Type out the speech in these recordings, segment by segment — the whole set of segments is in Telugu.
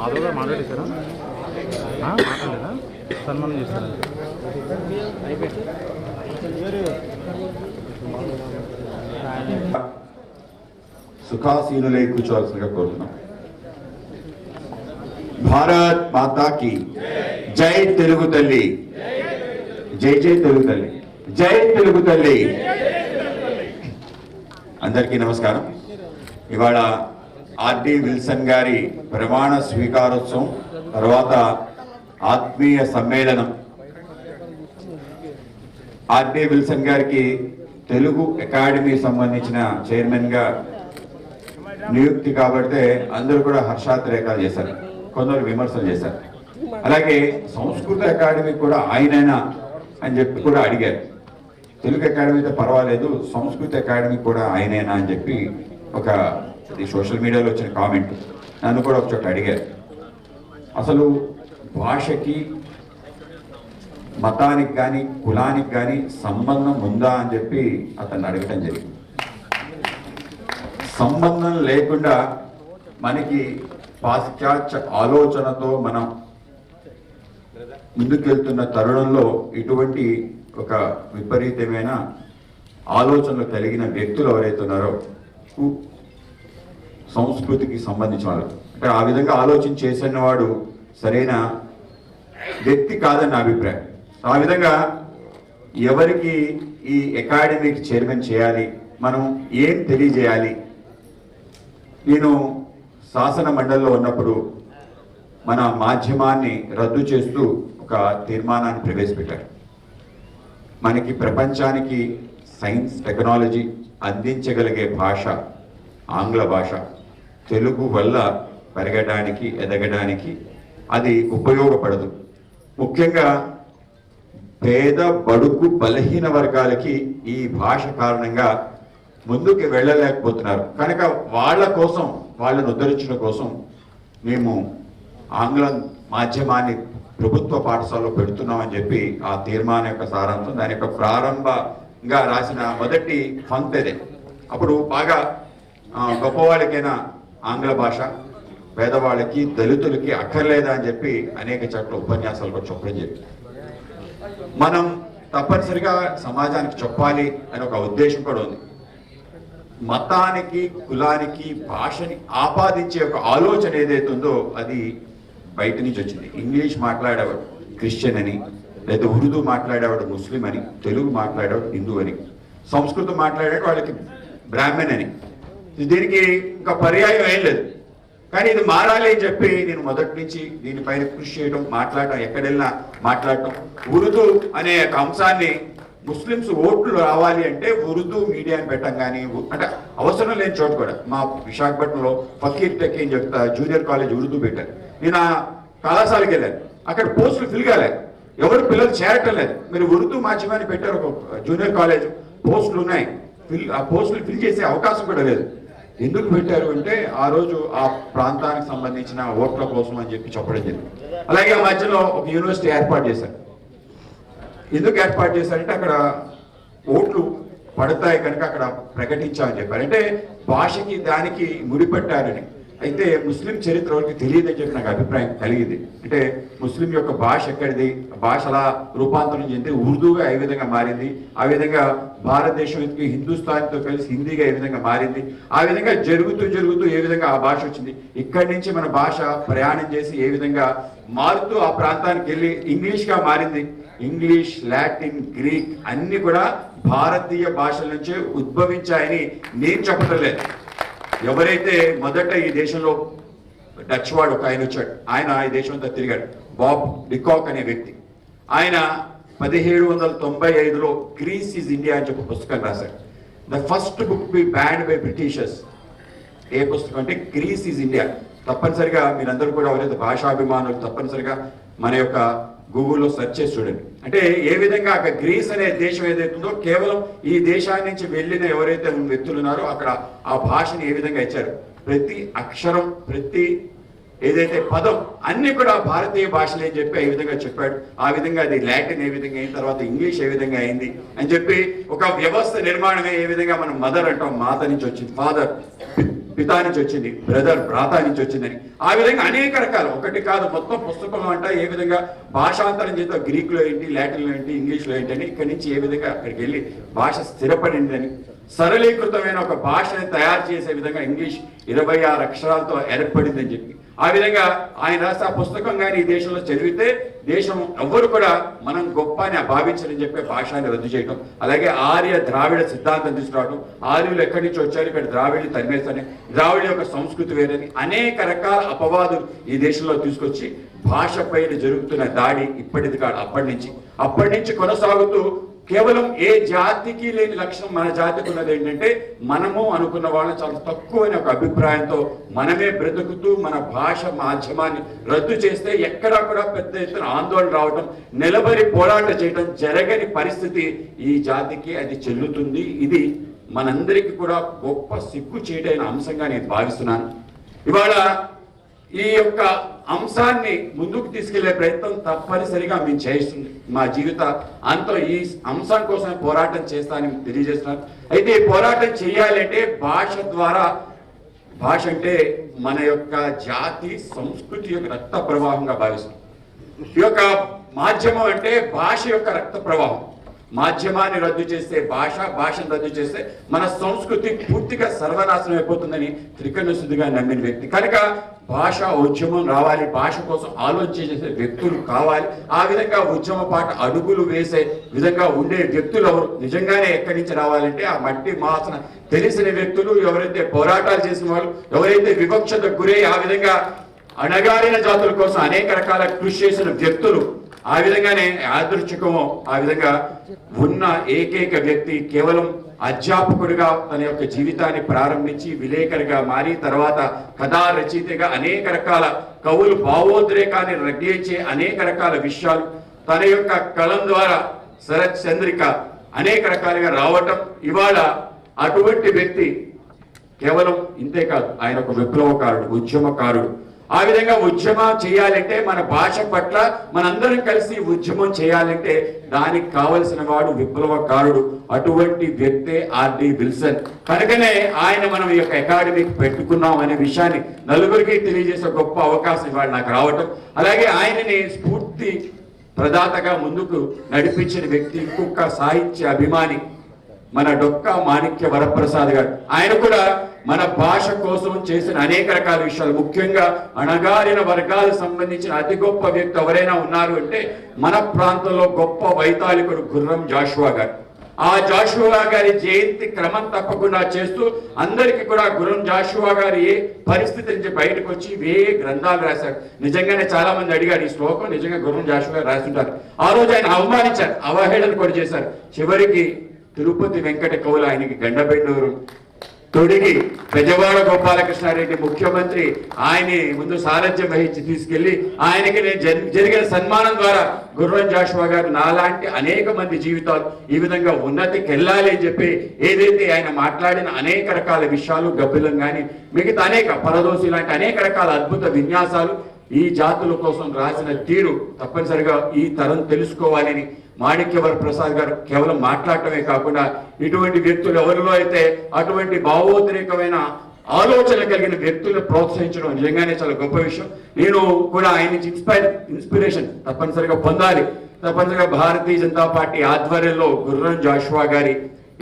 మాధవ్ గారు మాట్లాడేశారా? ఆ, మాట్లాడలేదా? సన్మానం చేశారా? సుఖాసీనులై కూర్చోవలసిందిగా కోరుతున్నాం. భారత్ మాతాకి జై తెలుగు తల్లి. జై జై తెలుగు తల్లి. జై తెలుగు తల్లి. అందరికీ నమస్కారం. ఇవాళ ఆర్డి విల్సన్ గారి ప్రమాణ స్వీకారోత్సవం తర్వాత ఆత్మీయ సమ్మేళనం. ఆర్డి విల్సన్ గారికి తెలుగు అకాడమీ సంబంధించిన చైర్మన్గా నియుక్తి కాబట్టి అందరూ కూడా హర్షాతిరేకాలు చేశారు. కొందరు విమర్శలు చేశారు. అలాగే సంస్కృత అకాడమీ కూడా ఆయనైనా అని చెప్పి కూడా అడిగారు. తెలుగు అకాడమీ అయితే పర్వాలేదు సంస్కృత అకాడమీ కూడా ఆయనేనా అని చెప్పి ఒక ఇది సోషల్ మీడియాలో వచ్చిన కామెంట్. నన్ను కూడా ఒకచోట అడిగారు. అసలు భాషకి మతానికి కానీ కులానికి కానీ సంబంధం ఉందా అని చెప్పి అతన్ని అడగటం జరిగింది. సంబంధం లేకుండా మనకి పాశ్చాత్య ఆలోచనతో మనం ముందుకెళ్తున్న తరుణంలో ఇటువంటి ఒక విపరీతమైన ఆలోచనలు కలిగిన వ్యక్తులు ఎవరైతున్నారో సంస్కృతికి సంబంధించిన వాళ్ళు అంటే ఆ విధంగా ఆలోచన చేసిన వాడు సరైన వ్యక్తి కాదని నా అభిప్రాయం. ఆ విధంగా ఎవరికి ఈ అకాడమీకి చైర్మన్ చేయాలి మనం ఏం తెలియజేయాలి? నేను శాసన మండలిలో ఉన్నప్పుడు మన మాధ్యమాన్ని రద్దు చేస్తూ ఒక తీర్మానాన్ని ప్రవేశపెట్టారు. మనకి ప్రపంచానికి సైన్స్ టెక్నాలజీ అందించగలిగే భాష ఆంగ్ల భాష. తెలుగు వల్ల పెరగడానికి ఎదగడానికి అది ఉపయోగపడదు. ముఖ్యంగా పేద బడుగు బలహీన వర్గాలకి ఈ భాష కారణంగా ముందుకు వెళ్ళలేకపోతున్నారు. కనుక వాళ్ళ కోసం వాళ్ళను ఉద్ధరించడం కోసం మేము ఆంగ్లం మాధ్యమాన్ని ప్రభుత్వ పాఠశాలలో పెడుతున్నామని చెప్పి ఆ తీర్మానం యొక్క సారాంశం దాని యొక్క ప్రారంభంగా రాసిన మొదటి పంక్తి అప్పుడు బాగా ఆ, గొప్పవాళ్ళకైనా ఆంగ్ల భాష పేదవాళ్ళకి దళితులకి అక్కర్లేదా అని చెప్పి అనేక చోట్ల ఉపన్యాసాలు కూడా చెప్పడం జరిగింది. మనం తప్పనిసరిగా సమాజానికి చెప్పాలి అనే ఒక ఉద్దేశం కూడా ఉంది. మతానికి కులానికి భాషని ఆపాదించే ఒక ఆలోచన ఏదైతే ఉందో అది బయట నుంచి వచ్చింది. ఇంగ్లీష్ మాట్లాడేవాడు క్రిస్టియన్ అని లేదా ఉర్దూ మాట్లాడేవాడు ముస్లిం అని తెలుగు మాట్లాడేవాడు హిందూ అని సంస్కృతం మాట్లాడేవాడు వాళ్ళకి బ్రాహ్మణ్ అని దీనికి ఇంకా పర్యాయం ఏం లేదు. కానీ ఇది మారాలి అని చెప్పి నేను మొదటి నుంచి దీనిపైన కృషి చేయడం మాట్లాడటం ఎక్కడెళ్ళినా మాట్లాడటం ఉర్దూ అనే ఒక అంశాన్ని ముస్లిమ్స్ ఓట్లు రావాలి అంటే ఉర్దూ మీడియాని పెట్టం కానీ అంటే అవసరం లేని చోటు కూడా. మా విశాఖపట్నంలో ఫకీర్ టెక్ అని చెప్తా జూనియర్ కాలేజ్ ఉర్దూ పెట్టారు. నేను ఆ కళాశాలకి వెళ్ళాను. అక్కడ పోస్టులు ఫిల్ కాలేదు ఎవరు పిల్లలు చేరటం లేదు. మీరు ఉర్దూ మాధ్యమాన్ని పెట్టారు ఒక జూనియర్ కాలేజ్. పోస్టులు ఉన్నాయి. ఫిల్ ఆ పోస్టులు ఫిల్ చేసే అవకాశం కూడా లేదు. ఎందుకు పెట్టారు అంటే ఆ రోజు ఆ ప్రాంతానికి సంబంధించిన ఓట్ల కోసం అని చెప్పి చెప్పడం జరిగింది. అలాగే ఆ మధ్యలో ఒక యూనివర్సిటీ ఏర్పాటు చేశారు. ఎందుకు ఏర్పాటు చేశారంటే అక్కడ ఓట్లు పడతాయి కనుక అక్కడ ప్రకటించామని చెప్పారు. అంటే భాషకి దానికి ముడిపెట్టారని అయితే ముస్లిం చరిత్ర వరకు తెలియదని చెప్పి నాకు అభిప్రాయం కలిగింది. అంటే ముస్లిం యొక్క భాష ఎక్కడిది? భాష అలా రూపాంతరం చెంది ఉర్దూగా ఏ విధంగా మారింది? ఆ విధంగా భారతదేశం హిందుస్థాన్తో కలిసి హిందీగా ఏ విధంగా మారింది? ఆ విధంగా జరుగుతూ జరుగుతూ ఏ విధంగా ఆ భాష వచ్చింది? ఇక్కడి నుంచి మన భాష ప్రయాణం చేసి ఏ విధంగా మారుతూ ఆ ప్రాంతానికి వెళ్ళి ఇంగ్లీష్గా మారింది? ఇంగ్లీష్ లాటిన్ గ్రీక్ అన్ని కూడా భారతీయ భాషల నుంచే ఉద్భవించాయని నేను చెప్పటం లేదు. ఎవరైతే మొదట ఈ దేశంలో డచ్ వాడు ఒక ఆయన వచ్చాడు. ఆయన ఈ దేశం అంతా తిరిగాడు. బాబ్ డికాక్ అనే వ్యక్తి. ఆయన పదిహేడు వందల తొంభై ఐదులో గ్రీస్ ఈజ్ ఇండియా అని చెప్పి పుస్తకం రాశాడు. The first book be banned by Britishers ఏ పుస్తకం అంటే గ్రీస్ ఈజ్ ఇండియా తప్పనిసరిగా మీరందరూ కూడా ఎవరైతే భాషాభిమానులు తప్పనిసరిగా మన యొక్క గూగుల్లో సెర్చ్ చేసి చూడండి. అంటే ఏ విధంగా అక్కడ గ్రీస్ అనే దేశం ఏదైతే ఉందో కేవలం ఈ దేశాన్ని నుంచి వెళ్ళిన ఎవరైతే వ్యక్తులు ఉన్నారో అక్కడ ఆ భాషని ఏ విధంగా ఇచ్చారు? ప్రతి అక్షరం ప్రతి ఏదైతే పదం అన్ని కూడా భారతీయ భాషలే అని చెప్పి ఏ విధంగా చెప్పాడు. ఆ విధంగా అది లాటిన్ ఏ విధంగా అయిన తర్వాత ఇంగ్లీష్ ఏ విధంగా అయింది అని చెప్పి ఒక వ్యవస్థ నిర్మాణమే ఏ విధంగా మనం మదర్ అంటాం మాత నుంచి వచ్చింది ఫాదర్ పితా నుంచి వచ్చింది బ్రదర్ భ్రాత నుంచి వచ్చిందని. ఆ విధంగా అనేక రకాలు ఒకటి కాదు మొత్తం పుస్తకం అంట ఏ విధంగా భాషాంతరం చేత గ్రీకులో ఏంటి లాటిన్లో ఏంటి ఇంగ్లీష్లో ఏంటి అని ఇక్కడి నుంచి ఏ విధంగా అక్కడికి వెళ్ళి భాష స్థిరపడిందని. సరళీకృతమైన ఒక భాషని తయారు చేసే విధంగా ఇంగ్లీష్ ఇరవై ఆరు అక్షరాలతో ఏర్పడిందని చెప్పి. ఆ విధంగా ఆయన రాసిన ఆ పుస్తకం కానీ ఈ దేశంలో చదివితే దేశం ఎవ్వరు కూడా మనం గొప్ప అని భావించని చెప్పే భాషని రద్దు చేయడం అలాగే ఆర్య ద్రావిడ సిద్ధాంతం తీసుకురావడం ఆర్యులు ఎక్కడి నుంచి వచ్చారు ఇక్కడ ద్రావిడ్ని తరిమేస్తారని ద్రావిడ యొక్క సంస్కృతి వేరని అనేక రకాల అపవాదులు ఈ దేశంలో తీసుకొచ్చి భాష పైన జరుగుతున్న దాడి ఇప్పటిది కాదు అప్పటి నుంచి. అప్పటి నుంచి కొనసాగుతూ కేవలం ఏ జాతికి లేని లక్షణం మన జాతికి ఉన్నది ఏంటంటే మనము అనుకున్న వాళ్ళని చాలా తక్కువైన ఒక అభిప్రాయంతో మనమే బ్రతుకుతూ మన భాష మాధ్యమాన్ని రద్దు చేస్తే ఎక్కడా కూడా పెద్ద ఎత్తున ఆందోళన రావడం నిలబడి పోరాట చేయటం జరగని పరిస్థితి ఈ జాతికి అది చెల్లుతుంది. ఇది మనందరికీ కూడా గొప్ప సిగ్గు చేయడైన అంశంగా నేను భావిస్తున్నాను. ఇవాళ ఈ యొక్క అంశాన్ని ముందుకు తీసుకెళ్ళే ప్రయత్నం తప్పనిసరిగా మేము చేస్తుంది మా జీవిత అంతా ఈ అంశం కోసం పోరాటం చేస్తానని తెలియజేస్తున్నారు. అయితే ఈ పోరాటం చేయాలంటే భాష ద్వారా భాష అంటే మన యొక్క జాతి సంస్కృతి యొక్క రక్త ప్రవాహంగా భావిస్తాం ఈ యొక్క మాధ్యమం అంటే భాష యొక్క రక్త ప్రవాహం. మాధ్యమాన్ని రద్దు చేస్తే భాష భాషను రద్దు చేస్తే మన సంస్కృతి పూర్తిగా సర్వనాశనం అయిపోతుందని త్రికరణ నమ్మిన వ్యక్తి. కనుక భాష ఉద్యమం రావాలి భాష కోసం ఆలోచన చేసే వ్యక్తులు కావాలి. ఆ విధంగా ఉద్యమ పాట అడుగులు వేసే విధంగా ఉండే వ్యక్తులు ఎవరు? నిజంగానే ఎక్కడి నుంచి రావాలంటే ఆ మట్టి మాసన తెలిసిన వ్యక్తులు ఎవరైతే పోరాటాలు చేసిన వాళ్ళు ఎవరైతే వివక్షత గురై ఆ విధంగా అణగారిన జాతుల కోసం అనేక రకాల కృషి చేసిన వ్యక్తులు ఆ విధంగానే యాదృచ్ఛికము ఆ విధంగా ఉన్న ఏకైక వ్యక్తి కేవలం అధ్యాపకుడిగా తన యొక్క జీవితాన్ని ప్రారంభించి విలేకరిగా మారి తర్వాత కథా రచయితగా అనేక రకాల కవులు భావోద్రేకాన్ని రగ్గించే అనేక రకాల విషయాలు తన యొక్క కలం ద్వారా శరత్ చంద్రిక అనేక రకాలుగా రావటం ఇవాళ అటువంటి వ్యక్తి కేవలం ఇంతే కాదు ఆయన ఒక విప్లవకారుడు ఉద్యమకారుడు. ఆ విధంగా ఉద్యమం చేయాలంటే మన భాష పట్ల మనందరం కలిసి ఉద్యమం చేయాలంటే దానికి కావలసిన వాడు విప్లవకారుడు. అటువంటి వ్యక్తే ఆర్డి విల్సన్. కనుకనే ఆయన మనం ఈ యొక్క అకాడమీకి పెట్టుకున్నాం అనే విషయాన్ని నలుగురికి తెలియజేసే గొప్ప అవకాశం ఇవాళ నాకు రావటం. అలాగే ఆయనని స్ఫూర్తి ప్రదాతగా ముందుకు నడిపించిన వ్యక్తి ఇంకొక సాహిత్య అభిమాని మన డొక్క మాణిక్య వరప్రసాద్ గారు. ఆయన కూడా మన భాష కోసం చేసిన అనేక రకాల విషయాలు. ముఖ్యంగా అణగారిన వర్గాలకు సంబంధించిన అతి గొప్ప వ్యక్తి ఎవరైనా ఉన్నారు అంటే మన ప్రాంతంలో గొప్ప వైతాళికుడు గుర్రం జాషువా గారు. ఆ జాషువా గారి జయంతి క్రమం తప్పకుండా చేస్తూ అందరికీ కూడా గురం జాషువా గారి ఏ పరిస్థితి నుంచి బయటకు వచ్చి వే గ్రంథాలు రాశారు. నిజంగానే చాలా మంది అడిగారు ఈ శ్లోకం నిజంగా గురం జాషువా గారు రాస్తుంటారు. ఆ రోజు ఆయన అవమానించారు అవహేళన కూడా చేశారు. చివరికి తిరుపతి వెంకట కవులు ఆయనకి గండబెండూరు తొడిగి పెజవాడ గోపాలకృష్ణారెడ్డి ముఖ్యమంత్రి ఆయన్ని ముందు సారథ్యం వహించి తీసుకెళ్ళి ఆయనకి నేను జరిగిన సన్మానం ద్వారా గుర్రం జాషువా గారు నాలాంటి అనేక మంది జీవితాలు ఈ విధంగా ఉన్నతికి వెళ్ళాలి అని చెప్పి ఏదైతే ఆయన మాట్లాడిన అనేక రకాల విషయాలు గబ్బిలం కానీ మిగతా అనేక పరదోసి లాంటి అనేక రకాల అద్భుత విన్యాసాలు ఈ జాతుల కోసం రాసిన తీరు తప్పనిసరిగా ఈ తరం తెలుసుకోవాలని మాణిక్యవర ప్రసాద్ గారు కేవలం మాట్లాడటమే కాకుండా ఇటువంటి వ్యక్తులు ఎవరిలో అయితే అటువంటి భావోద్రేకమైన ఆలోచన కలిగిన వ్యక్తులను ప్రోత్సహించడం నిజంగానే చాలా గొప్ప విషయం. నేను కూడా ఆయన నుంచి ఇన్స్పైర్ ఇన్స్పిరేషన్ తప్పనిసరిగా పొందాలి. తప్పనిసరిగా భారతీయ జనతా పార్టీ ఆధ్వర్యంలో గుర్రం జాషువా గారి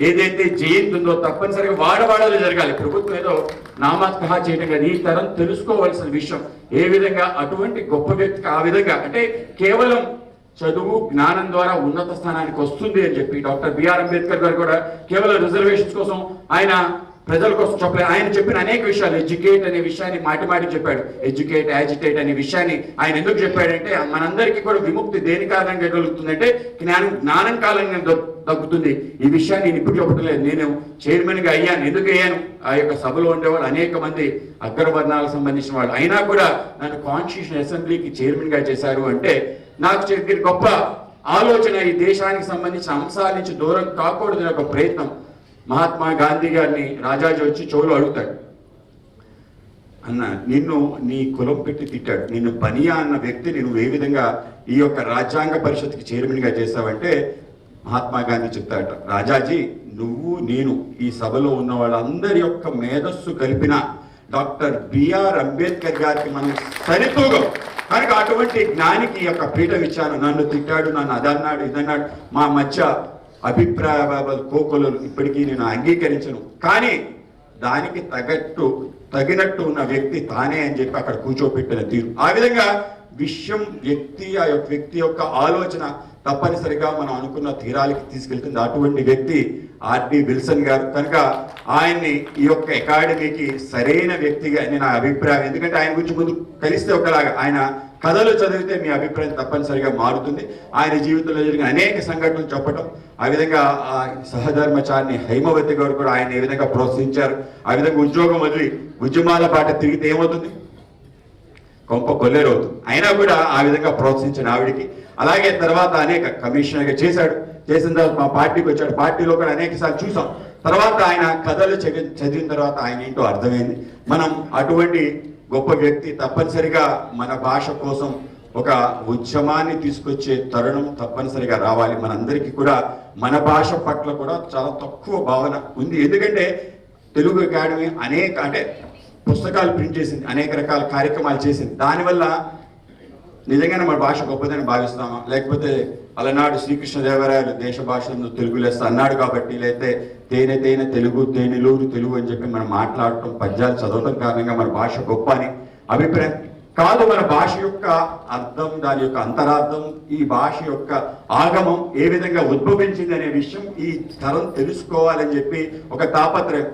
ఏదైతే జయంతి తప్పనిసరిగా వాడవాడలో జరగాలి. ప్రభుత్వం ఏదో నామకహా చేయడం కానీ ఈ తరం తెలుసుకోవాల్సిన విషయం. ఏ విధంగా అటువంటి గొప్ప వ్యక్తికి ఆ విధంగా అంటే కేవలం చదువు జ్ఞానం ద్వారా ఉన్నత స్థానానికి వస్తుంది అని చెప్పి డాక్టర్ బిఆర్ అంబేద్కర్ గారు కూడా కేవలం రిజర్వేషన్స్ కోసం ఆయన ప్రజల కోసం చెప్పలేదు ఆయన చెప్పిన అనేక విషయాలు. ఎడ్యుకేట్ అనే విషయాన్ని మాటి మాటి చెప్పాడు. ఎడ్యుకేట్ యాజిటేట్ అనే విషయాన్ని ఆయన ఎందుకు చెప్పాడంటే మనందరికీ కూడా విముక్తి దేని కారణంగా కలుగుతుందంటే జ్ఞానం జ్ఞానం కాలంగా తగ్గుతుంది. ఈ విషయాన్ని నేను ఇప్పుడు చెప్పట్లేదు. నేను చైర్మన్గా అయ్యాను. ఎందుకు అయ్యాను? ఆ యొక్క సభలో ఉండేవాళ్ళు అనేక మంది అగ్రవర్ణాలకు సంబంధించిన వాళ్ళు. అయినా కూడా నన్ను కాన్స్టిట్యూషన్ అసెంబ్లీకి చైర్మన్గా చేశారు అంటే నాకు చెప్పిన గొప్ప ఆలోచన ఈ దేశానికి సంబంధించిన అంశాల నుంచి దూరం కాకూడదు ఒక ప్రయత్నం. మహాత్మా గాంధీ గారిని రాజాజీ వచ్చి చెవులు అడుగుతాడు. అన్న నిన్ను నీ కులం పెట్టి తిట్టాడు. నిన్ను బనియా అన్న వ్యక్తిని నువ్వు ఏ విధంగా ఈ యొక్క రాజ్యాంగ పరిషత్కి చైర్మన్గా మహాత్మా గాంధీ చెప్తాడట రాజాజీ నువ్వు నేను ఈ సభలో ఉన్న వాళ్ళందరి యొక్క మేధస్సు కలిపిన డాక్టర్ బిఆర్ అంబేద్కర్ గారికి మనం సరితూగం. కనుక అటువంటి జ్ఞానికి ఈ యొక్క పీఠం ఇచ్చాను. నన్ను తిట్టాడు నన్ను అదన్నాడు ఇదన్నాడు. మా మధ్య అభిప్రాయ కోకొలను ఇప్పటికీ నేను అంగీకరించను. కానీ దానికి తగట్టు తగినట్టు ఉన్న వ్యక్తి తానే అని చెప్పి అక్కడ కూర్చోపెట్టిన తీరు. ఆ విధంగా విషయం వ్యక్తి ఆ యొక్క వ్యక్తి యొక్క ఆలోచన తప్పనిసరిగా మనం అనుకున్న తీరాలకి తీసుకెళ్తుంది. అటువంటి వ్యక్తి ఆర్డి విల్సన్ గారు. కనుక ఆయన్ని ఈ యొక్క అకాడమీకి సరైన వ్యక్తిగా నేను నా అభిప్రాయం ఎందుకంటే ఆయన గురించి ముందు కలిస్తే ఒకలాగా ఆయన కథలు చదివితే మీ అభిప్రాయం తప్పనిసరిగా మారుతుంది. ఆయన జీవితంలో జరిగిన అనేక సంఘటనలు చెప్పడం ఆ విధంగా ఆ సహధర్మచారిని హైమవతి గారు కూడా ఆయన ఏ విధంగా ప్రోత్సహించారు ఆ విధంగా ఉద్యోగం వదిలి ఉద్యమాల పాట తిరిగితే ఏమవుతుంది? కొంప కొల్లేరవుతుంది. అయినా కూడా ఆ విధంగా ప్రోత్సహించిన ఆవిడికి. అలాగే తర్వాత అనేక కమిషనర్గా చేశాడు. చేసిన తర్వాత మా పార్టీకి వచ్చాడు. పార్టీలో కూడా అనేక సార్లు చూసాం. తర్వాత ఆయన కథలు చదివి- చదివిన తర్వాత ఆయన ఏంటో అర్థమైంది. మనం అటువంటి గొప్ప వ్యక్తి తప్పనిసరిగా మన భాష కోసం ఒక ఉద్యమాన్ని తీసుకొచ్చే తరుణం తప్పనిసరిగా రావాలి. మనందరికీ కూడా మన భాష పట్ల కూడా చాలా తక్కువ భావన ఉంది. ఎందుకంటే తెలుగు అకాడమీ అనేక అంటే పుస్తకాలు ప్రింట్ చేసింది అనేక రకాల కార్యక్రమాలు చేసింది. దానివల్ల నిజంగానే మన భాష గొప్పదని భావిస్తామా? లేకపోతే అలనాడు శ్రీకృష్ణదేవరాయలు దేశ భాషలను తెలుగు లేస్తా అన్నాడు కాబట్టి లేకపోతే తేనె తేనె తెలుగు తేనెలూరు తెలుగు అని చెప్పి మనం మాట్లాడటం పద్యాలు చదవటం కారణంగా మన భాష గొప్ప అని అభిప్రాయం. కాదు మన భాష యొక్క అర్థం దాని యొక్క అంతరార్థం ఈ భాష యొక్క ఆగమం ఏ విధంగా ఉద్భవించింది అనే విషయం ఈ తరం తెలుసుకోవాలని చెప్పి ఒక తాపత్రయం.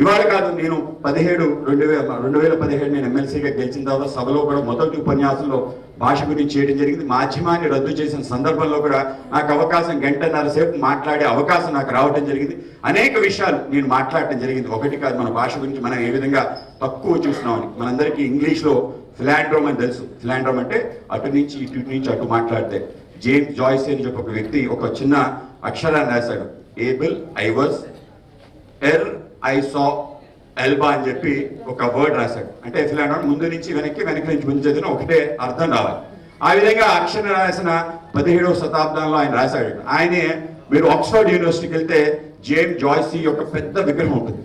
ఇవాళ కాదు నేను పదిహేడు రెండు వేల రెండు వేల పదిహేడు నేను ఎమ్మెల్సీగా గెలిచిన తర్వాత సభలో కూడా మొదటి ఉపన్యాసంలో భాష గురించి చేయడం జరిగింది. మాధ్యమాన్ని రద్దు చేసిన సందర్భంలో కూడా నాకు అవకాశం గంటన్నర సేపు మాట్లాడే అవకాశం నాకు రావడం జరిగింది. అనేక విషయాలు నేను మాట్లాడటం జరిగింది. ఒకటి కాదు మన భాష గురించి మనం ఏ విధంగా తక్కువ చూస్తున్నామని. మనందరికీ ఇంగ్లీష్లో ఫిలాండ్రోమ్ అని తెలుసు. ఫిలాండ్రోమ్ అంటే అటు నుంచి ఇటు నుంచి అటు మాట్లాడితే. జేమ్స్ జాయిస్ అని చెప్పి ఒక వ్యక్తి ఒక చిన్న అక్షరాన్ని రాశాడు. Able I was ere I saw Elba అని చెప్పి ఒక వర్డ్ రాశాడు. అంటే ఫిలాండ్ ముందు నుంచి వెనక్కి వెనక్కి నుంచి ముందు చదివిన ఒకటే అర్థం రావాలి ఆ విధంగా అక్షర రాసిన పదిహేడవ శతాబ్దంలో ఆయన రాశాడు. ఆయనే మీరు ఆక్స్ఫర్డ్ యూనివర్సిటీకి వెళ్తే జేమ్ జాయ్సీ యొక్క పెద్ద విగ్రహం ఉంటుంది.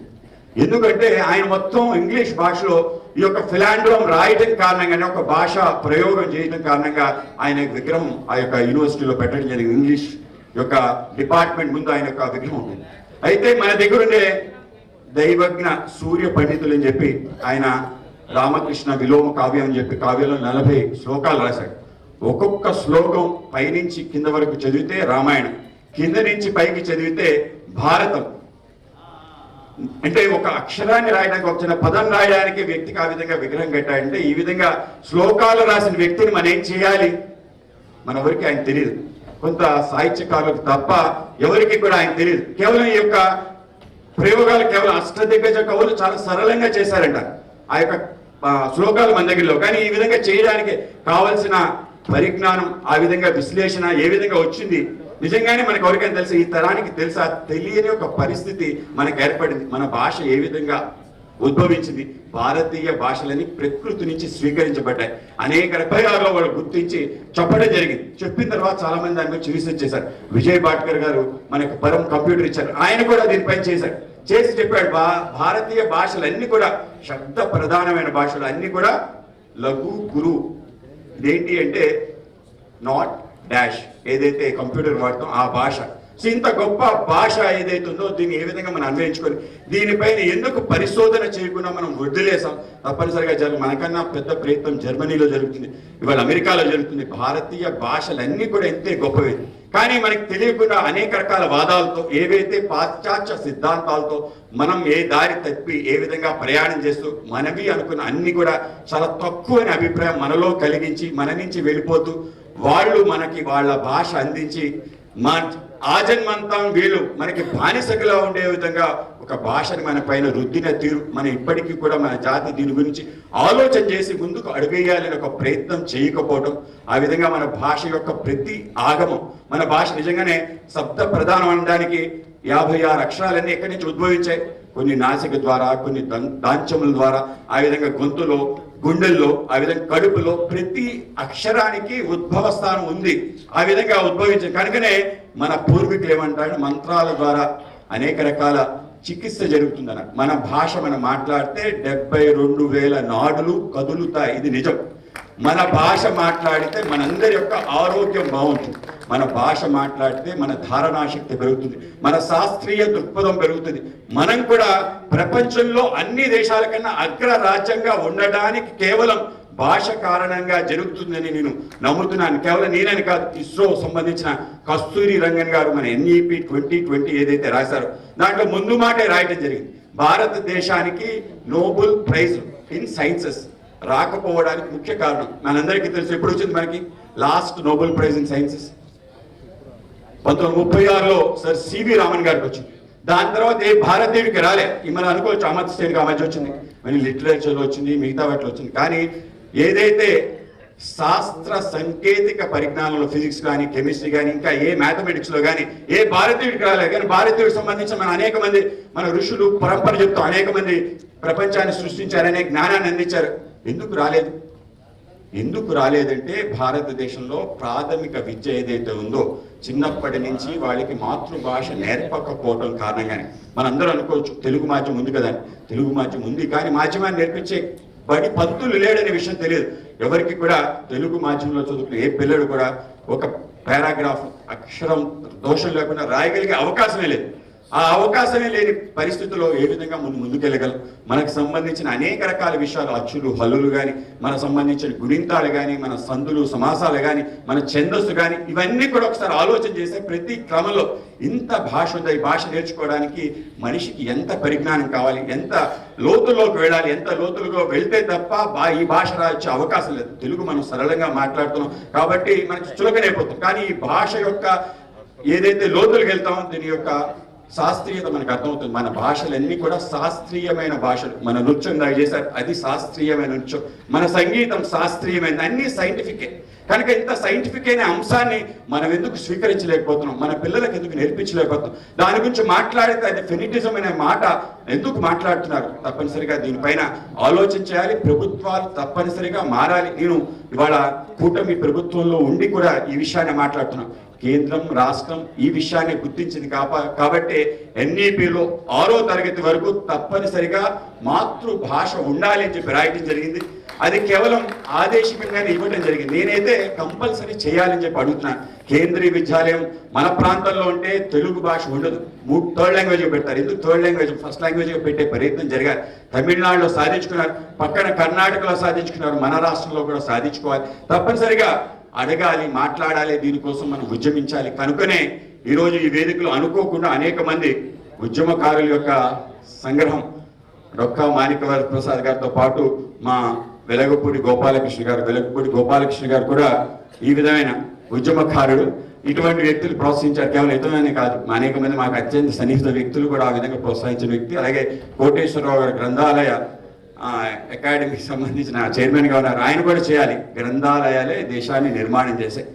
ఎందుకంటే ఆయన మొత్తం ఇంగ్లీష్ భాషలో ఈ యొక్క ఫిలాండ్రోమ్ రాయటం కారణంగానే ఒక భాష ప్రయోగం చేయడం కారణంగా ఆయన విగ్రహం ఆ యొక్క యూనివర్సిటీలో పెట్టడం జరిగింది. ఇంగ్లీష్ యొక్క డిపార్ట్మెంట్ ముందు ఆయన యొక్క విగ్రహం ఉంటుంది. అయితే మన దగ్గరుండే దైవజ్ఞ సూర్య పండితులు అని చెప్పి ఆయన రామకృష్ణ విలోమ కావ్యం అని చెప్పి కావ్యంలో నలభై శ్లోకాలు రాశాడు. ఒక్కొక్క శ్లోకం పైనుంచి కింద వరకు చదివితే రామాయణం కింద నుంచి పైకి చదివితే భారతం. అంటే ఒక అక్షరాన్ని రాయడానికి ఒక చిన్న పదం రాయడానికి వ్యక్తికి ఆ విధంగా విగ్రహం కట్టాడంటే ఈ విధంగా శ్లోకాలు రాసిన వ్యక్తిని మనం ఏం చేయాలి? మన ఎవరికి ఆయన తెలియదు. కొంత సాహిత్యకారులకు తప్ప ఎవరికి కూడా ఆయన తెలియదు. కేవలం ఈ యొక్క ప్రయోగాలు కేవలం అష్టదిగ్గజ కవులు చాలా సరళంగా చేశారంట. ఆ యొక్క శ్లోకాలు మన దగ్గరలో. కానీ ఈ విధంగా చేయడానికి కావలసిన పరిజ్ఞానం ఆ విధంగా విశ్లేషణ ఏ విధంగా వచ్చింది? నిజంగానే మనకు ఎవరికైనా తెలుసు? ఈ తరానికి తెలుసా? తెలియని ఒక పరిస్థితి మనకు ఏర్పడింది. మన భాష ఏ విధంగా ఉద్భవించింది. భారతీయ భాషలని ప్రకృతి నుంచి స్వీకరించబడ్డాయి. అనేక రకాలుగా వాళ్ళు గుర్తించి చెప్పడం జరిగింది. చెప్పిన తర్వాత చాలా మంది దాని మీద రీసెర్చ్ చేశారు. విజయ్ భాట్కర్ గారు మనకు పరం కంప్యూటర్ ఇచ్చారు. ఆయన కూడా దీనిపై చేశారు. చేసి చెప్పాడు బా భారతీయ భాషలన్నీ కూడా శబ్ద ప్రధానమైన భాషలు. అన్ని కూడా లఘు గురు ఇదేంటి అంటే నాట్ డాష్ ఏదైతే కంప్యూటర్ వాడతాం ఆ భాష. ఇంత గొప్ప భాష ఏదైతే ఉందో దీన్ని ఏ విధంగా మనం అన్వయించుకొని దీనిపైన ఎందుకు పరిశోధన చేయకుండా మనం వదిలేసాం తప్పనిసరిగా జరుగు మనకన్నా పెద్ద ప్రయత్నం జర్మనీలో జరుగుతుంది ఇవాళ అమెరికాలో జరుగుతుంది. భారతీయ భాషలన్నీ కూడా ఎంతే గొప్పవి. కానీ మనకి తెలియకుండా అనేక రకాల వాదాలతో ఏవైతే పాశ్చాత్య సిద్ధాంతాలతో మనం ఏ దారి తప్పి ఏ విధంగా ప్రయాణం చేస్తూ మనవి అనుకున్న అన్ని కూడా చాలా తక్కువ అనే అభిప్రాయం మనలో కలిగించి మన నుంచి వెళ్ళిపోతూ వాళ్ళు మనకి వాళ్ళ భాష అందించి మా ఆజన్మంతం వీళ్ళు మనకి బానిసకులా ఉండే విధంగా ఒక భాషని మన పైన రుద్దిన తీరు. మన ఇప్పటికీ కూడా మన జాతి దీని గురించి ఆలోచన చేసి ముందుకు అడుగేయాలని ఒక ప్రయత్నం చేయకపోవడం ఆ విధంగా మన భాష యొక్క ప్రతి ఆగమం మన భాష నిజంగానే శబ్ద ప్రధానం అనడానికి యాభై ఆరు అక్షరాలన్నీ ఎక్కడి నుంచి ఉద్భవించాయి? కొన్ని నాసిక ద్వారా కొన్ని దాంచముల ద్వారా ఆ విధంగా గొంతులో గుండెల్లో ఆ విధంగా కడుపులో ప్రతి అక్షరానికి ఉద్భవ స్థానం ఉంది. ఆ విధంగా ఉద్భవించింది కనుకనే మన పూర్వీకులు ఏమంటారు మంత్రాల ద్వారా అనేక రకాల చికిత్స జరుగుతుందన్న మన భాష మనం మాట్లాడితే డెబ్బై రెండు వేల నాడులు కదులుతాయి. ఇది నిజం. మన భాష మాట్లాడితే మనందరి యొక్క ఆరోగ్యం బాగుంటుంది. మన భాష మాట్లాడితే మన ధారణాశక్తి పెరుగుతుంది. మన శాస్త్రీయ దృక్పథం పెరుగుతుంది. మనం కూడా ప్రపంచంలో అన్ని దేశాల కన్నా అగ్ర రాజ్యంగా ఉండడానికి కేవలం భాష కారణంగా జరుగుతుందని నేను నమ్ముతున్నాను. కేవలం నేనని కాదు ఇస్రో సంబంధించిన కస్తూరి రంగన్ గారు మన ఎన్ఈపి ట్వంటీ ట్వంటీ ఏదైతే రాశారో దాంట్లో ముందు మాటే రాయటం జరిగింది. భారతదేశానికి నోబెల్ ప్రైజ్ ఇన్ సైన్సెస్. రాకపోవడానికి ముఖ్య కారణం. మనందరికీ తెలుసు ఎప్పుడు వచ్చింది మనకి? Last Nobel prize in sciences. పంతొమ్మిది ముప్పై ఆరులో సార్ సివి రామన్ గారికి వచ్చింది. దాని తర్వాత ఏ భారతీయుడికి రాలే. మనం అనుకోవచ్చు అమర్త్య సేన్కి ఆ మధ్య వచ్చింది. మరి లిటరేచర్లో వచ్చింది మిగతా వాటిలో వచ్చింది. కానీ ఏదైతే శాస్త్ర సాంకేతిక పరిజ్ఞానంలో ఫిజిక్స్ కానీ కెమిస్ట్రీ కానీ ఇంకా ఏ మ్యాథమెటిక్స్లో కానీ ఏ భారతీయుడికి రాలేదు కానీ భారతీయుడికి సంబంధించిన మన అనేక మంది మన ఋషులు పరంపర చెప్తూ అనేక మంది ప్రపంచాన్ని సృష్టించారనే జ్ఞానాన్ని అందించారు. ఎందుకు రాలేదు? ఎందుకు రాలేదంటే భారతదేశంలో ప్రాథమిక విద్య ఏదైతే ఉందో చిన్నప్పటి నుంచి వాళ్ళకి మాతృభాష నేర్పకపోవడం కారణంగానే. మనందరూ అనుకోవచ్చు తెలుగు మాధ్యమం ఉంది కదా తెలుగు మాధ్యమం ఉంది కానీ మాధ్యమాన్ని నేర్పించే బడి పంతులు లేడనే విషయం తెలియదు. ఎవరికి కూడా తెలుగు మాధ్యమంలో చదువుకునే ఏ పిల్లడు కూడా ఒక పారాగ్రాఫ్ అక్షరం దోషం లేకుండా రాయగలిగే అవకాశమే లేదు. ఆ అవకాశమే లేని పరిస్థితుల్లో ఏ విధంగా ముందు ముందుకెళ్ళగలం? మనకు సంబంధించిన అనేక రకాల విషయాలు అచ్చులు హల్లులు కానీ మనకు సంబంధించిన గుణింతాలు కానీ మన సందులు సమాసాలు కానీ మన ఛందస్సు కానీ ఇవన్నీ కూడా ఒకసారి ఆలోచన చేస్తే ప్రతి క్రమంలో ఇంత భాష ఉంది? ఈ భాష నేర్చుకోవడానికి మనిషికి ఎంత పరిజ్ఞానం కావాలి? ఎంత లోతుల్లోకి వెళ్ళాలి? ఎంత లోతులుగా వెళ్తే తప్ప బా ఈ భాష రాచే అవకాశం లేదు. తెలుగు మనం సరళంగా మాట్లాడుతున్నాం కాబట్టి మనకి చులకనైపోతాం. కానీ ఈ భాష యొక్క ఏదైతే లోతులకు వెళ్తామో దీని యొక్క శాస్త్రీయత మనకు అర్థమవుతుంది. మన భాషలన్నీ కూడా శాస్త్రీయమైన భాషలు. మన నృత్యం దాకా చేశారు. అది శాస్త్రీయమైన నృత్యం. మన సంగీతం శాస్త్రీయమైనది అన్ని సైంటిఫికే. కనుక ఇంత సైంటిఫిక్ అయిన అంశాన్ని మనం ఎందుకు స్వీకరించలేకపోతున్నాం? మన పిల్లలకు ఎందుకు నేర్పించలేకపోతున్నాం? దాని గురించి మాట్లాడితే అది ఫెనిటిజం అనే మాట ఎందుకు మాట్లాడుతున్నారు? తప్పనిసరిగా దీనిపైన ఆలోచన చేయాలి. ప్రభుత్వాలు తప్పనిసరిగా మారాలి. నేను ఇవాళ కూటమి ప్రభుత్వంలో ఉండి కూడా ఈ విషయాన్ని మాట్లాడుతున్నాను. కేంద్రం రాష్ట్రం ఈ విషయాన్ని గుర్తించింది కాబట్టి ఎన్ఈపిలో ఆరో తరగతి వరకు తప్పనిసరిగా మాతృభాష ఉండాలి అని చెప్పి రాయటం జరిగింది. అది కేవలం ఆదేశికంగానే ఇవ్వడం జరిగింది. నేనైతే కంపల్సరీ చేయాలని చెప్పి అడుగుతున్నాను కేంద్రీయ విద్యాలయం మన ప్రాంతంలో ఉంటే తెలుగు భాష ఉండదు. మూడు థర్డ్ లాంగ్వేజ్ పెడతారు. ఎందుకు థర్డ్ లాంగ్వేజ్? ఫస్ట్ లాంగ్వేజ్ పెట్టే ప్రయత్నం జరిగారు. తమిళనాడులో సాధించుకున్నారు. పక్కన కర్ణాటకలో సాధించుకున్నారు. మన రాష్ట్రంలో కూడా సాధించుకోవాలి. తప్పనిసరిగా అడగాలి మాట్లాడాలి దీనికోసం మనం ఉద్యమించాలి. కనుకనే ఈరోజు ఈ వేదికలో అనుకోకుండా అనేక మంది ఉద్యమకారుల యొక్క సంగ్రహం. డొక్కా మాణికవర ప్రసాద్ గారితో పాటు మా వెలగపూడి గోపాలకృష్ణ గారు వెలగపూడి గోపాలకృష్ణ గారు కూడా ఈ విధమైన ఉద్యమకారుడు. ఇటువంటి వ్యక్తులు ప్రోత్సహించారు. కేవలం ఇతరులనే కాదు మా అనేక మంది మాకు అత్యంత సన్నిహిత వ్యక్తులు కూడా ఆ విధంగా ప్రోత్సహించిన వ్యక్తి. అలాగే కోటేశ్వరరావు గారి గ్రంథాలయ అకాడమీకి సంబంధించిన చైర్మన్గా ఉన్నారు. ఆయన కూడా చేయాలి. గ్రంథాలయాలే దేశాన్ని నిర్మాణం చేసే.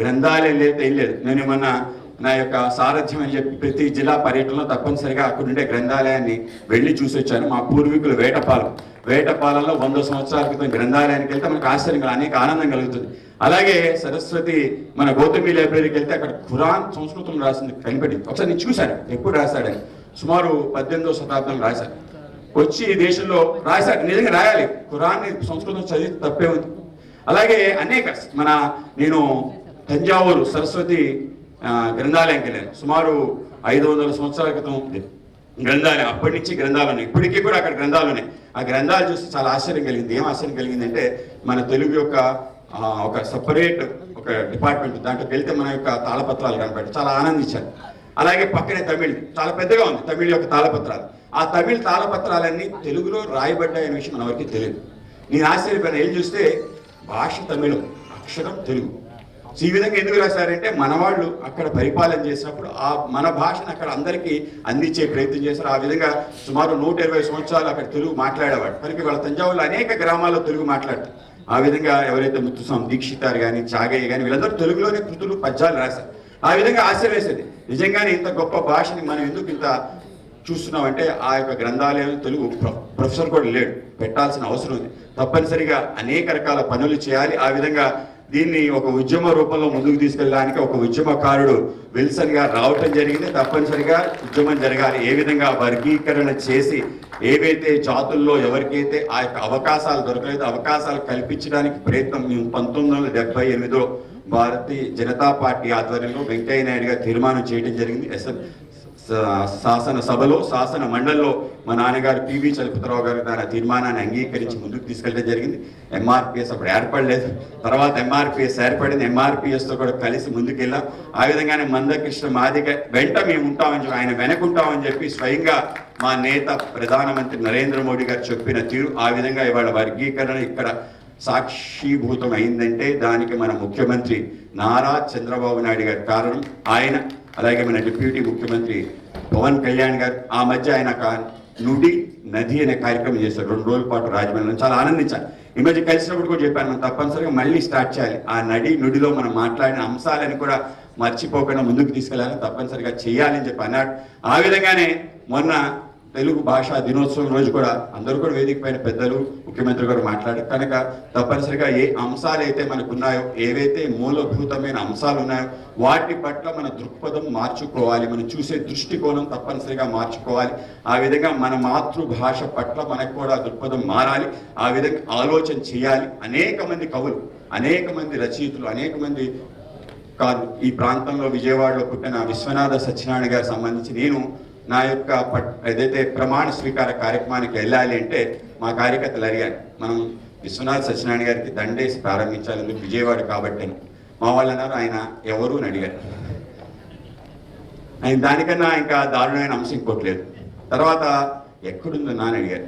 గ్రంథాలయం లేదు ఏం లేదు. నేను ఏమన్నా నా యొక్క సారథ్యం అని చెప్పి ప్రతి జిల్లా పర్యటనలో తప్పనిసరిగా అక్కడుండే గ్రంథాలయాన్ని వెళ్ళి చూసి వచ్చాను. మా పూర్వీకులు వేటపాలెం. వేటపాలెంలో వంద సంవత్సరాల క్రితం గ్రంథాలయానికి వెళ్తే మనకు ఆశ్చర్యం అనేక ఆనందం కలుగుతుంది. అలాగే సరస్వతి మన గౌతమి లైబ్రరీకి వెళ్తే అక్కడ ఖురాన్ సంస్కృతం రాసింది కనిపెట్టింది. ఒకసారి నేను చూశాను. ఎప్పుడు రాశాడని. సుమారు పద్దెనిమిదవ శతాబ్దం రాశాడు వచ్చి ఈ దేశంలో రాశారు నిజంగా రాయాలి. ఖురాన్ని సంస్కృతం చదివితే తప్పే ఉంది. అలాగే అనేక మన నేను తంజావూరు సరస్వతి ఆ, గ్రంథాలయంకి వెళ్ళాను. సుమారు ఐదు వందల సంవత్సరాల క్రితం ఉంది. గ్రంథాలయం అప్పటి నుంచి గ్రంథాలు ఉన్నాయి. ఇప్పటికీ కూడా అక్కడ గ్రంథాలు ఉన్నాయి. ఆ గ్రంథాలు చూసి చాలా ఆశ్చర్యం కలిగింది. ఏం ఆశ్చర్యం కలిగిందంటే మన తెలుగు యొక్క ఒక సపరేట్ ఒక డిపార్ట్మెంట్ దాంట్లోకి వెళ్తే మన యొక్క తాళపత్రాలు కనపడి చాలా ఆనందించాను అలాగే పక్కనే తమిళ్ చాలా పెద్దగా ఉంది. తమిళ్ యొక్క తాళపత్రాలు. ఆ తమిళ తాళపత్రాలన్నీ తెలుగులో రాయబడ్డాయనే విషయం మనవరికి తెలియదు. నేను ఆశ్చర్యపోయిన. ఏం చూస్తే భాష తమిళం అక్షరం తెలుగు. ఈ విధంగా ఎందుకు రాశారంటే మనవాళ్ళు అక్కడ పరిపాలన చేసినప్పుడు ఆ మన భాషను అక్కడ అందరికీ అందించే ప్రయత్నం చేశారు. ఆ విధంగా సుమారు నూట ఇరవై సంవత్సరాలు అక్కడ తెలుగు మాట్లాడేవాడు కనుక వాళ్ళ తంజావూరులో అనేక గ్రామాల్లో తెలుగు మాట్లాడతారు. ఆ విధంగా ఎవరైతే ముత్తుస్వామి దీక్షితారు కానీ చాగయ్య కానీ వీళ్ళందరూ తెలుగులోనే కృతులు పద్యాలు రాశారు. ఆ విధంగా ఆశ్చర్య వేసేది నిజంగానే ఇంత గొప్ప భాషని మనం ఎందుకు ఇంత చూస్తున్నామంటే ఆ యొక్క గ్రంథాలయం తెలుగు ప్రొఫెసర్ కూడా లేడు. పెట్టాల్సిన అవసరం ఉంది. తప్పనిసరిగా అనేక రకాల పనులు చేయాలి. ఆ విధంగా దీన్ని ఒక ఉద్యమ రూపంలో ముందుకు తీసుకెళ్ళడానికి ఒక ఉద్యమకారుడు విల్సన్ గారు రావటం జరిగింది. తప్పనిసరిగా ఉద్యమం జరగాలి. ఏ విధంగా వర్గీకరణ చేసి ఏవైతే జాతుల్లో ఎవరికైతే ఆ యొక్క అవకాశాలు దొరకలేదు అవకాశాలు కల్పించడానికి ప్రయత్నం మేము పంతొమ్మిది వందల డెబ్బై ఎనిమిదిలో భారతీయ జనతా పార్టీ ఆధ్వర్యంలో వెంకయ్య నాయుడు గారు తీర్మానం చేయడం జరిగింది. శాసనసభలో శాసన సభలో శాసన మండలిలో మా నాన్నగారు పివి చలపతిరావు గారు దాని తీర్మానాన్ని అంగీకరించి ముందుకు తీసుకెళ్ళడం జరిగింది. ఎంఆర్పిఎస్ అప్పుడు ఏర్పడలేదు. తర్వాత ఎంఆర్పిఎస్ ఏర్పడింది. ఎంఆర్పిఎస్తో కూడా కలిసి ముందుకెళ్ళాం. ఆ విధంగానే మందకృష్ణ మాదిగ వెంట మేము ఉంటామని చెప్పి ఆయన వెనకుంటామని చెప్పి స్వయంగా మా నేత ప్రధానమంత్రి నరేంద్ర మోడీ గారు చెప్పిన తీరు ఆ విధంగా ఇవాళ వర్గీకరణ ఇక్కడ సాక్షీభూతం అయిందంటే దానికి మన ముఖ్యమంత్రి నారా చంద్రబాబు నాయుడు గారి కారణం. ఆయన అలాగే మన డిప్యూటీ ముఖ్యమంత్రి పవన్ కళ్యాణ్ గారు ఆ మధ్య ఆయన నుడి నది అనే కార్యక్రమం చేశారు. రెండు రోజుల పాటు రాజమండ్రిలో చాలా ఆనందించాను ఈ మధ్య కలిసినప్పుడు కూడా చెప్పాను మనం తప్పనిసరిగా మళ్ళీ స్టార్ట్ చేయాలి. ఆ నడి నుడిలో మనం మాట్లాడిన అంశాలని కూడా మర్చిపోకుండా ముందుకు తీసుకెళ్ళాలి తప్పనిసరిగా చేయాలని చెప్పి అన్నాడు ఆ విధంగానే మొన్న తెలుగు భాషా దినోత్సవం రోజు కూడా అందరూ కూడా వేదిక పైన పెద్దలు ముఖ్యమంత్రి గారు మాట్లాడారు కనుక తప్పనిసరిగా ఏ అంశాలు అయితే మనకు ఉన్నాయో ఏవైతే మూలభూతమైన అంశాలు ఉన్నాయో వాటి పట్ల మన దృక్పథం మార్చుకోవాలి. మనం చూసే దృష్టికోణం తప్పనిసరిగా మార్చుకోవాలి. ఆ విధంగా మన మాతృభాష పట్ల మనకు కూడా దృక్పథం మారాలి. ఆ విధంగా ఆలోచన చేయాలి. అనేక మంది కవులు అనేక మంది రచయితలు అనేక మంది కాదు ఈ ప్రాంతంలో విజయవాడలో పుట్టిన విశ్వనాథ సత్యనారాయణ గారికి సంబంధించి నేను నా యొక్క ఏదైతే ప్రమాణ స్వీకార కార్యక్రమానికి వెళ్ళాలి అంటే మా కార్యకర్తలు అడిగారు. మనం విశ్వనాథ్ సత్యనారాయణ గారికి దండేసి ప్రారంభించాలి ఎందుకు విజయవాడ కాబట్టి అని. మా వాళ్ళు అన్నారు ఆయన ఎవరు అని అడిగారు. ఆయన దానికన్నా ఇంకా దారుణమైన అంశం ఇంకోట్లేదు తర్వాత ఎక్కడుందో అని అడిగారు.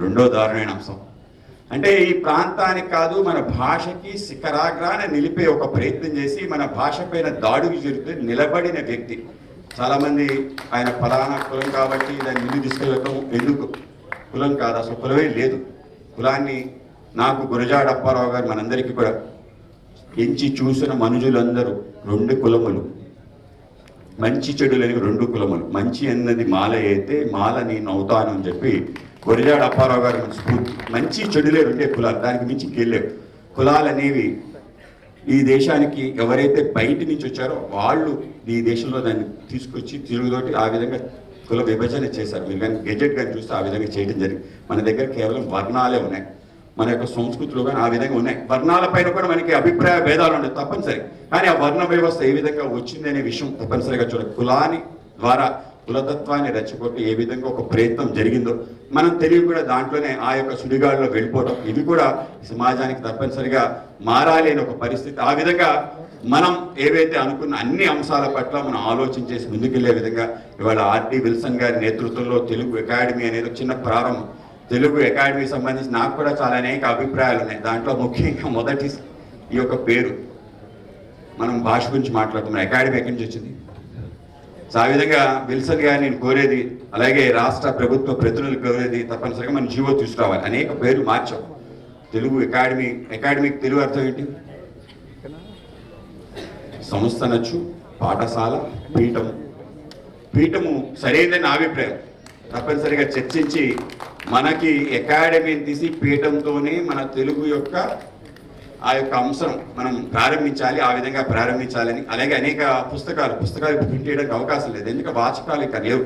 రెండో దారుణమైన అంశం. అంటే ఈ ప్రాంతానికి కాదు మన భాషకి శిఖరాగ్రాన నిలిపే ఒక ప్రయత్నం చేసి మన భాష పైన దాడులు జరుగుతుంది నిలబడిన వ్యక్తి. చాలామంది ఆయన ఫలానా కులం కాబట్టి దాన్ని ముందు తీసుకెళ్ళటం? ఎందుకు? కులం కాదు? అసలు కులమే లేదు. కులాన్ని నాకు గురజాడ అప్పారావు గారు మనందరికీ కూడా ఎంచి చూసిన మనుషులందరూ రెండు కులములు. మంచి చెడులని రెండు కులములు. మంచి అన్నది మాల అయితే మాల నేను అవుతాను అని చెప్పి గురజాడ అప్పారావు గారు స్ఫూర్తి మంచి చెడులే రెండే కులాలు. దానికి మించి గెలే కులాలు అనేవి ఈ దేశానికి ఎవరైతే బయట నుంచి వచ్చారో వాళ్ళు ఈ దేశంలో దాన్ని తీసుకొచ్చి తిరుగుదోటి ఆ విధంగా కుల విభజన చేశారు. మీరు కానీ గెజెట్ కానీ చూస్తే ఆ విధంగా చేయడం జరిగింది. మన దగ్గర కేవలం వర్ణాలే ఉన్నాయి. మన యొక్క సంస్కృతిలో కానీ ఆ విధంగా ఉన్నాయి. వర్ణాల పైన కూడా మనకి అభిప్రాయ భేదాలు ఉన్నాయి తప్పనిసరి. కానీ ఆ వర్ణ వ్యవస్థ ఏ విధంగా వచ్చింది అనే విషయం తప్పనిసరిగా చూడాలి. కులాని ద్వారా కులతత్వాన్ని రెచ్చగొట్టి ఏ విధంగా ఒక ప్రయత్నం జరిగిందో మనం తెలివి కూడా దాంట్లోనే ఆ యొక్క సుడిగాడులో వెళ్ళిపోవడం ఇది కూడా సమాజానికి తప్పనిసరిగా మారాలి అనే ఒక పరిస్థితి. ఆ విధంగా మనం ఏవైతే అనుకున్న అన్ని అంశాల పట్ల మనం ఆలోచించేసి ముందుకెళ్ళే విధంగా ఇవాళ ఆర్టీ విల్సన్ గారి నేతృత్వంలో తెలుగు అకాడమీ అనేది చిన్న ప్రారంభం. తెలుగు అకాడమీ సంబంధించి నాకు కూడా చాలా అనేక అభిప్రాయాలు ఉన్నాయి. దాంట్లో ముఖ్యంగా మొదటి ఈ యొక్క పేరు. మనం భాష గురించి మాట్లాడుతున్నాం. అకాడమీ ఎక్కడి నుంచి వచ్చింది? సో ఆ విధంగా విల్సన్ నేను కోరేది అలాగే రాష్ట్ర ప్రభుత్వ ప్రతినిధులు కోరేది తప్పనిసరిగా మనం జీవో తీసుకురావాలి. అనేక పేరు మార్చాం. తెలుగు అకాడమీ అకాడమిక్ తెలుగు అర్థం ఏంటి? సంస్థ నచ్చు పాఠశాల పీఠము. పీఠము సరైనదని నా అభిప్రాయం. తప్పనిసరిగా చర్చించి మనకి అకాడమీని తీసి పీఠంతోనే మన తెలుగు యొక్క ఆ యొక్క అంశం మనం ప్రారంభించాలి ఆ విధంగా ప్రారంభించాలని. అలాగే అనేక పుస్తకాలు పుస్తకాలు ప్రింట్ చేయడానికి అవకాశం లేదు. ఎందుకంటే వాచకాలు ఇక లేవు.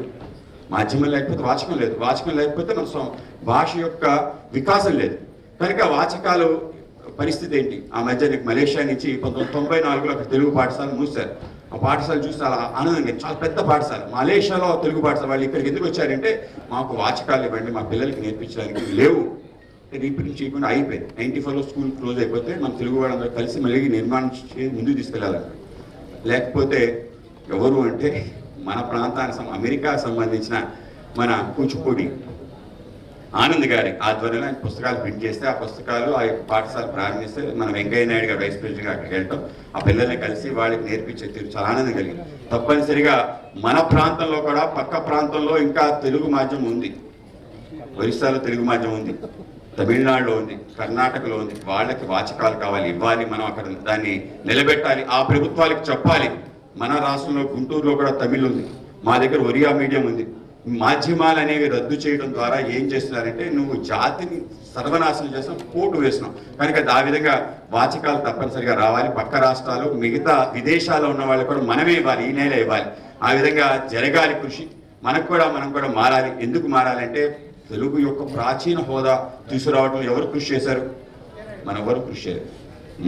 మాధ్యమం లేకపోతే వాచకం లేదు. వాచకం లేకపోతే మన భాష యొక్క వికాసం లేదు. కనుక వాచకాలు పరిస్థితి ఏంటి? ఆ మధ్య నీకు మలేషియా నుంచి పంతొమ్మిది తొంభై నాలుగులో ఒక తెలుగు పాఠశాల మూసారు ఆ పాఠశాల చూసి చాలా ఆనందంగా చాలా పెద్ద పాఠశాల. మలేషియాలో తెలుగు పాఠశాల వాళ్ళు ఇక్కడికి ఎందుకు వచ్చారంటే మాకు వాచకాలు ఇవ్వండి మా పిల్లలకి నేర్పించడానికి లేవు. రీప్రింట్ చేయకుండా అయిపోయింది. నైన్టీ ఫోర్లో స్కూల్ క్లోజ్ అయిపోతే మన తెలుగు వాళ్ళందరూ కలిసి మళ్ళీ నిర్మాణం చేసి ముందుకు తీసుకెళ్ళాలి లేకపోతే ఎవరు అంటే మన ప్రాంతానికి అమెరికా సంబంధించిన మన కూచిపూడి ఆనంద్ గారి ఆధ్వర్యంలో ఆయన పుస్తకాలు ప్రింట్ చేస్తే ఆ పుస్తకాలు ఆ యొక్క పాఠశాల ప్రారంభిస్తే మన వెంకయ్య నాయుడు గారు వైస్ ప్రెసిడెంట్ గారు అక్కడికి వెళ్ళటం ఆ పిల్లల్ని కలిసి వాళ్ళకి నేర్పించే తీరు చాలా ఆనందం కలిగింది. తప్పనిసరిగా మన ప్రాంతంలో కూడా పక్క ప్రాంతంలో ఇంకా తెలుగు మాధ్యమం ఉంది. ఒరిస్సాలో తెలుగు మాధ్యమం ఉంది. తమిళనాడులో ఉంది కర్ణాటకలో ఉంది వాళ్ళకి వాచకాలు కావాలి ఇవ్వాలి మనం అక్కడ దాన్ని నిలబెట్టాలి ఆ ప్రభుత్వాలకు చెప్పాలి. మన రాష్ట్రంలో గుంటూరులో కూడా తమిళ్ ఉంది మా దగ్గర ఒరియా మీడియం ఉంది. మాధ్యమాలు అనేవి రద్దు చేయడం ద్వారా ఏం చేస్తున్నారంటే నువ్వు జాతిని సర్వనాశనం చేస్తాం కోటు వేస్తున్నాం కనుక ఆ విధంగా వాచకాలు తప్పనిసరిగా రావాలి. పక్క రాష్ట్రాలు మిగతా విదేశాల్లో ఉన్న వాళ్ళు కూడా మనమే ఇవ్వాలి ఈ నెల ఇవ్వాలి. ఆ విధంగా జరగాలి కృషి. మనకు కూడా మనం కూడా మారాలి. ఎందుకు మారాలంటే తెలుగు యొక్క ప్రాచీన హోదా తీసుకురావడం ఎవరు కృషి చేశారు? మన ఎవరు కృషి చేయరు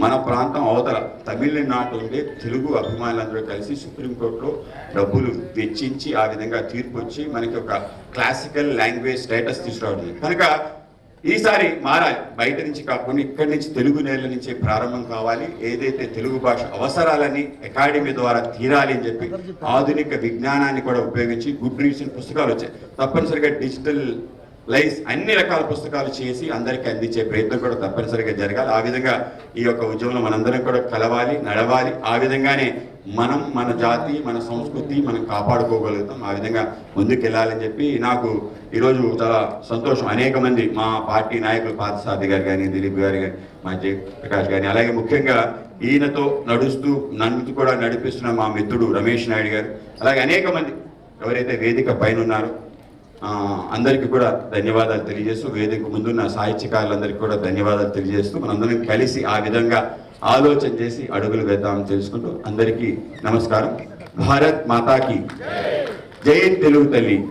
మన ప్రాంతం అవతల తమిళనాడు ఉండే తెలుగు అభిమానులందరూ కలిసి సుప్రీంకోర్టులో డబ్బులు వెచ్చించి ఆ విధంగా తీర్పు వచ్చి మనకి ఒక క్లాసికల్ లాంగ్వేజ్ స్టేటస్ తీసుకురావడం కనుక ఈసారి మారాలి. బయట నుంచి కాకుండా ఇక్కడి నుంచి తెలుగు నేల నుంచే ప్రారంభం కావాలి. ఏదైతే తెలుగు భాష అవసరాలని అకాడమీ ద్వారా తీరాలి అని చెప్పి ఆధునిక విజ్ఞానాన్ని కూడా ఉపయోగించి గుడ్ రీసెంట్ పుస్తకాలు వచ్చాయి. తప్పనిసరిగా డిజిటల్ లైస్ అన్ని రకాల పుస్తకాలు చేసి అందరికీ అందించే ప్రయత్నం కూడా తప్పనిసరిగా జరగాలి. ఆ విధంగా ఈ యొక్క ఉద్యమంలో మనందరం కూడా కలవాలి నడవాలి. ఆ విధంగానే మనం మన జాతి మన సంస్కృతి మనం కాపాడుకోగలుగుతాం. ఆ విధంగా ముందుకెళ్ళాలని చెప్పి నాకు ఈరోజు చాలా సంతోషం. అనేక మంది మా పార్టీ నాయకులు పార్థసారథి గారు కానీ దిలీప్ గారు కానీ మా జయప్రకాష్ గారిని అలాగే ముఖ్యంగా ఈయనతో నడుస్తూ నన్ను కూడా నడిపిస్తున్న మా మిత్రుడు రమేష్ నాయుడు గారు అలాగే అనేక మంది ఎవరైతే వేదిక పైన ఉన్నారో అందరికీ కూడా ధన్యవాదాలు తెలియజేస్తూ వేదిక ముందున్న సాహిత్యకారులందరికీ కూడా ధన్యవాదాలు తెలియజేస్తూ మనందరం కలిసి ఆ విధంగా ఆలోచన చేసి అడుగులు వేద్దామని తెలుసుకుంటూ అందరికీ నమస్కారం. భారత్ మాతాకి జై. తెలుగు తల్లి.